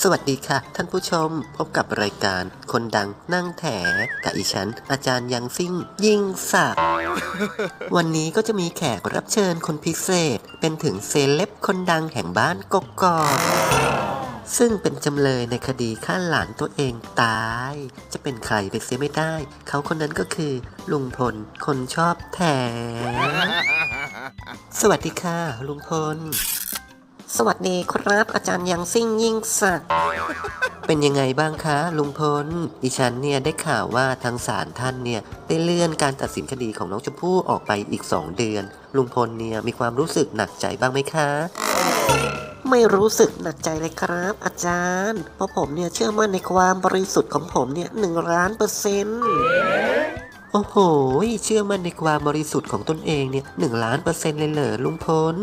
สวัสดีค่ะ ท่านผู้ชมพบกับรายการคนดังนั่งแถกับอีฉัน อาจารย์ยังซิ่ง ยิ่งศักดิ์วันนี้ก็จะมีแขกรับเชิญคนพิเศษ เป็นถึงเซเลบคนดังแห่งบ้านกกอกซึ่งเป็นจำเลยในคดีฆ่าหลานตัวเองตาย จะเป็นใครไปเสียไม่ได้ เขาคนนั้นก็คือ ลุงพล คนชอบแถสวัสดีค่ะ ลุงพล สวัสดีครับ อาจารย์ยังซิ่งยิ่งศักดิ์เป็นยังไงบ้างคะ ลุงพลดิฉันเนี่ยได้ข่าวว่าทางศาลท่านเนี่ยได้เลื่อนการตัดสินคดีของน้องชมพู่ออกไปอีก 2 เดือน ลุงพลเนี่ยมีความรู้สึกหนักใจบ้างไหมคะ ไม่รู้สึกหนักใจเลยครับ อาจารย์ เพราะผมเนี่ยเชื่อมั่นในความบริสุทธิ์ของผมเนี่ยหนึ่งล้านเปอร์เซ็นต์ โอ้โห เชื่อมั่นในความบริสุทธิ์ของตนเองเนี่ยหนึ่งล้านเปอร์เซ็นต์เลยเหรอลุงพล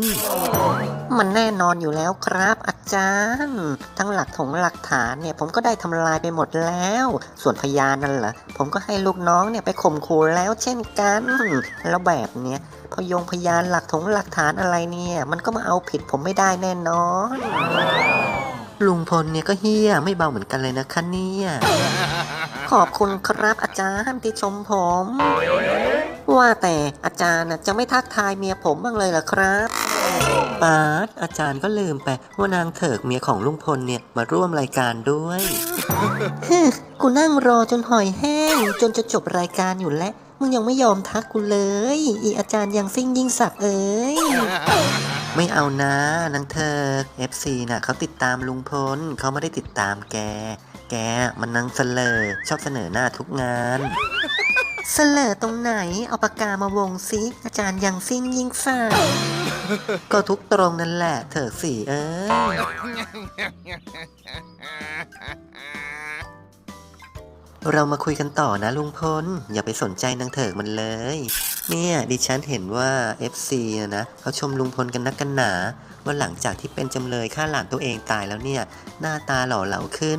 มันแน่นอนอยู่แล้วครับอาจารย์ ทั้งหลักถงหลักฐานเนี่ยผมก็ได้ทำลายไปหมดแล้ว ส่วนพยานนั่นเหรอผมก็ให้ลูกน้องเนี่ยไปข่มขู่แล้วเช่นกัน แล้วแบบเนี้ยพยงพยานหลักถงหลักฐานอะไรเนี่ย มันก็มาเอาผิดผมไม่ได้แน่นอน ลุงพลเนี่ยก็เฮี้ยไม่เบาเหมือนกันเลยนะคะเนี่ย ขอบคุณครับอาจารย์ที่ชมผม ว่าแต่อาจารย์น่ะจะไม่ทักทายเมียผมบ้างเลยเหรอครับปาดอาจารย์ก็ลืมไปว่านางเถิกเมียของลุงพลเนี่ยมาร่วมรายการด้วย กูนั่งรอจนหอยแห้ง จนจะจบรายการอยู่แล้ว มึงยังไม่ยอมทักกูเลย อีอาจารย์ยังซิ่งยิ่งสักดิ์เอ้ย ไม่เอานะนางเถิก FC น่ะเขาติดตามลุงพลเขาไม่ได้ติดตามแก แกมันนางเสลอชอบเสนอหน้าทุกงานเสลอตรงไหน เอาปากกามาวงซิอาจารย์ยังซิ่งยิ่งสักดิ์ก็ทุกตรงนั่นแหละเถิกสีเอ้ย เรามาคุยกันต่อนะลุงพล อย่าไปสนใจนางเถิกมันเลย เนี่ยดิฉันเห็นว่า FC นะนะเขาชมลุงพลกันนักกันหนา ว่าหลังจากที่เป็นจำเลยฆ่าหลานตัวเองตายแล้วเนี่ย หน้าตาหล่อเหลาขึ้น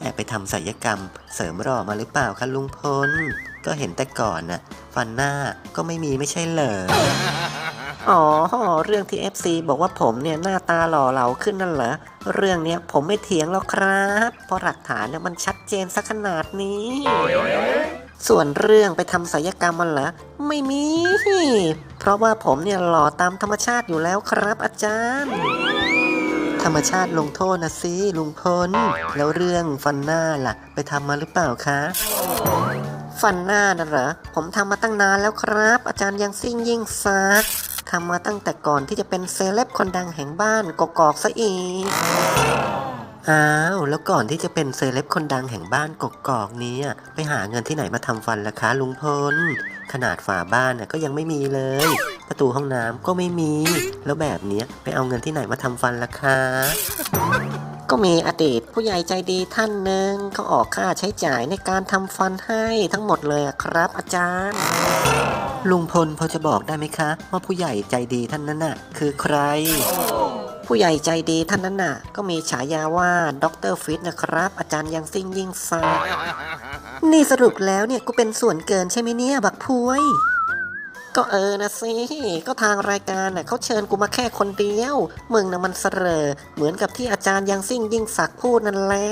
แอบไปทำศัลยกรรม เสริมหล่อมาหรือเปล่าคะลุงพล ก็เห็นแต่ก่อนน่ะฟันหน้าก็ไม่มีไม่ใช่เหรอ อ๋อ เรื่องที่ FC บอกว่าผมเนี่ยหน้าตาหล่อเหลาขึ้นนั่นเหรอ เรื่องเนี้ยผมไม่เถียงแล้วครับ เพราะหลักฐานเนี่ยมันชัดเจนสักขนาดนี้ ส่วนเรื่องไปทำศัลยกรรมมันเหรอ ไม่มี เพราะว่าผมเนี่ยหล่อตามธรรมชาติอยู่แล้วครับอาจารย์ ธรรมชาติลงโทษนะสิลุงพล แล้วเรื่องฟันหน้าล่ะ ไปทำมาหรือเปล่าคะฟันหน้าน่ะเหรอ ผมทำมาตั้งนานแล้วครับ อาจารย์ยังซิ่งยิ่งซัก ทำมาตั้งแต่ก่อนที่จะเป็นเซเลบคนดังแห่งบ้านกกอกซะอีก อ้าว แล้วก่อนที่จะเป็นเซเลบคนดังแห่งบ้านกกอกนี้ ไปหาเงินที่ไหนมาทำฟันล่ะคะลุงพล ขนาดฝาบ้านน่ะก็ยังไม่มีเลย ประตูห้องน้ำก็ไม่มี แล้วแบบนี้ไปเอาเงินที่ไหนมาทำฟันล่ะคะก็มีอดีตผู้ใหญ่ใจดีท่านหนึ่งเขาออกค่าใช้จ่ายในการทำฟันให้ทั้งหมดเลยครับอาจารย์ ลุงพลพอจะบอกได้ไหมคะ ว่าผู้ใหญ่ใจดีท่านนั้นน่ะ คือใคร ผู้ใหญ่ใจดีท่านนั้นน่ะ ก็มีฉายาว่าด็อกเตอร์ฟิตนะครับ อาจารย์ยังซิ่งยิ่งซานี่สรุปแล้วเนี่ยกูเป็นส่วนเกินใช่ไหมเนี่ย บักพวย ก็เออนะสิก็ทางรายการน่ะเขาเชิญกูมาแค่คนเดียว มึงน่ะมันเสรอเหมือนกับที่อาจารย์ยังซิ่งยิ่งศักดิ์พูดนั่นแหละ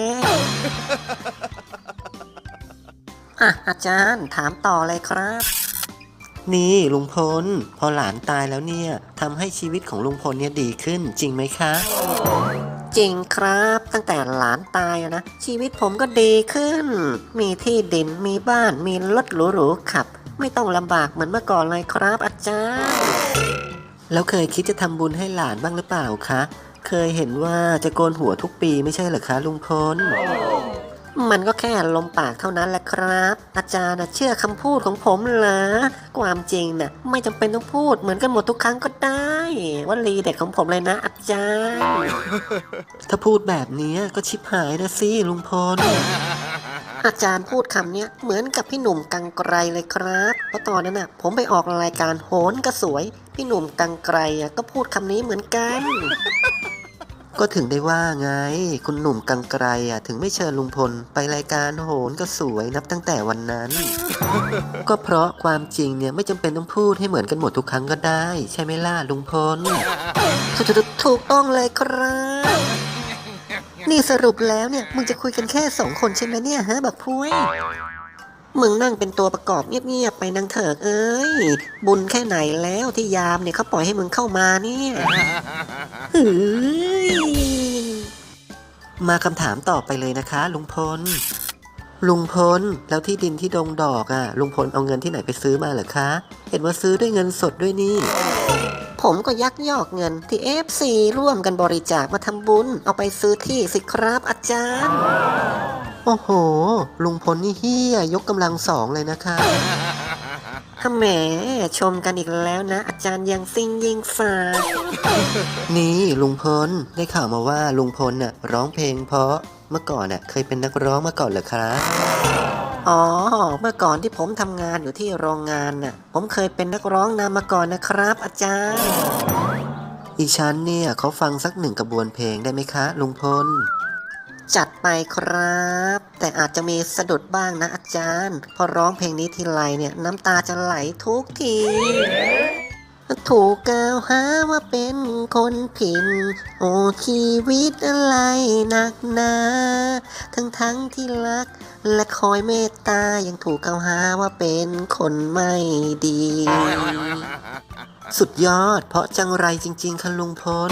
อะอาจารย์ถามต่อเลยครับ นี่ลุงพล พอหลานตายแล้วเนี่ยทำให้ชีวิตของลุงพลเนี่ยดีขึ้นจริงไหมคะ จริงครับตั้งแต่หลานตายอะนะ ชีวิตผมก็ดีขึ้น มีที่ดินมีบ้านมีรถหรูๆขับ ไม่ต้องลำบากเหมือนเมื่อก่อนเลยครับอาจารย์แล้วเคยคิดจะทำบุญให้หลานบ้างหรือเปล่าคะ เคยเห็นว่าจะโกนหัวทุกปีไม่ใช่เหรอคะลุงพล มันก็แค่ลมปากเท่านั้นแหละครับ อาจารย์น่ะเชื่อคำพูดของผมเหรอความจริงน่ะไม่จำเป็นต้องพูดเหมือนกันหมดทุกครั้งก็ได้ว่าลีเด็ดของผมเลยนะอาจารย์ ถ้าพูดแบบนี้ก็ชิบหายนะสิลุงพลอาจารย์พูดคำเนี้ยเหมือนกับพี่หนุ่มกังไกรเลยครับ เพราะตอนนั้นน่ะ ผมไปออกรายการโหนกระสวย พี่หนุ่มกังไกรอะก็พูดคำนี้เหมือนกัน ก็ถึงได้ว่าไง คุณหนุ่มกังไกรอะถึงไม่เชิญลุงพล ไปรายการโหนก็สวยนับตั้งแต่วันนั้น ก็เพราะความจริงเนี่ยไม่จำเป็นต้องพูดให้เหมือนกันหมดทุกครั้งก็ได้ ใช่ไหมล่ะลุงพลถูกถูกถูกต้องเลยครับนี่นี่สรุปแล้วเนี่ยมึงจะคุยกันแค่สองคนใช่ไหมเนี่ยฮะบักพุ้ย มึงนั่งเป็นตัวประกอบเงียบๆไปนางเถิกเอ้ย บุญแค่ไหนแล้วที่ยามเนี่ยเขาปล่อยให้มึงเข้ามาเนี่ยเฮ้ยมาคำถามต่อไปเลยนะคะ ลุงพล ลุงพลแล้วที่ดินที่ดงดอกอะ่ะ ลุงพลเอาเงินที่ไหนไปซื้อมาเหรอคะ เห็นว่าซื้อด้วยเงินสดด้วยนี่ ผมก็ยักยอกเงินที่ FC ร่วมกันบริจาคมาทำบุญ เอาไปซื้อที่สิครับอาจารย์ โอ้โห ลุงพลนี่เฮียยกกำลังสองเลยนะคะถ้าแหมชมกันอีกแล้วนะ อาจารย์ยังซิงยิงฝาดนี่ลุงพลได้ข่าวมาว่าลุงพลน่ะร้องเพลงเพราะเมื่อก่อนน่ะเคยเป็นนักร้องมาก่อนเหรอครับอ๋อ เมื่อก่อนที่ผมทำงานอยู่ที่โรงงานน่ะ ผมเคยเป็นนักร้องนำมาก่อนนะครับ อาจารย์ อีฉันเนี่ยเขาฟังสักหนึ่งกระบวนเพลงได้ไหมคะ ลุงพล จัดไปครับ แต่อาจจะมีสะดุดบ้างนะอาจารย์ พอร้องเพลงนี้ทีไรเนี่ยน้ำตาจะไหลทุกทีถูกกล่าวหาว่าเป็นคนผิดโอ้ชีวิตอะไรหนักหนา ทั้งทั้งที่รัก และคอยเมตตา ยังถูกกล่าวหาว่าเป็นคนไม่ดี สุดยอดเพราะจังไรจริง ๆ ค่ะลุงพล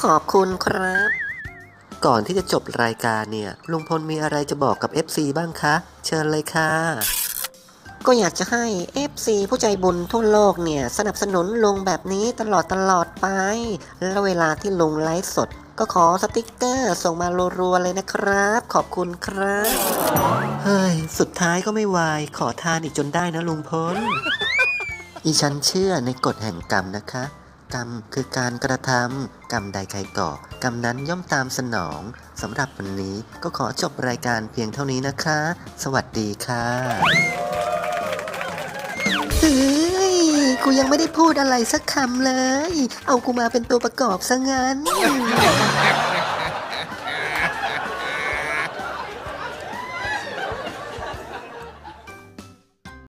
ขอบคุณครับ ก่อนที่จะจบรายการเนี่ย ลุงพลมีอะไรจะบอกกับ FC บ้างคะ เชิญเลยค่ะ ก็อยากจะให้ FC ผู้ใจบุญทั่วโลกเนี่ย สนับสนุนลุงแบบนี้ตลอดตลอดไป แล้วเวลาที่ลุงไลฟ์สด ก็ขอสติกเกอร์ส่งมารัวๆเลยนะครับ ขอบคุณครับ เฮ้ย สุดท้ายก็ไม่วาย ขอทานอีกจนได้นะลุงพลอีฉันเชื่อในกฎแห่งกรรมนะคะ กรรมคือการกระทำกรรมใดใครก่อกรรมนั้นย่อมตามสนองสำหรับวันนี้ก็ขอจบรายการเพียงเท่านี้นะคะ สวัสดีค่ะเฮ้ยกูยังไม่ได้พูดอะไรสักคำเลย เอากูมาเป็นตัวประกอบซะงั้น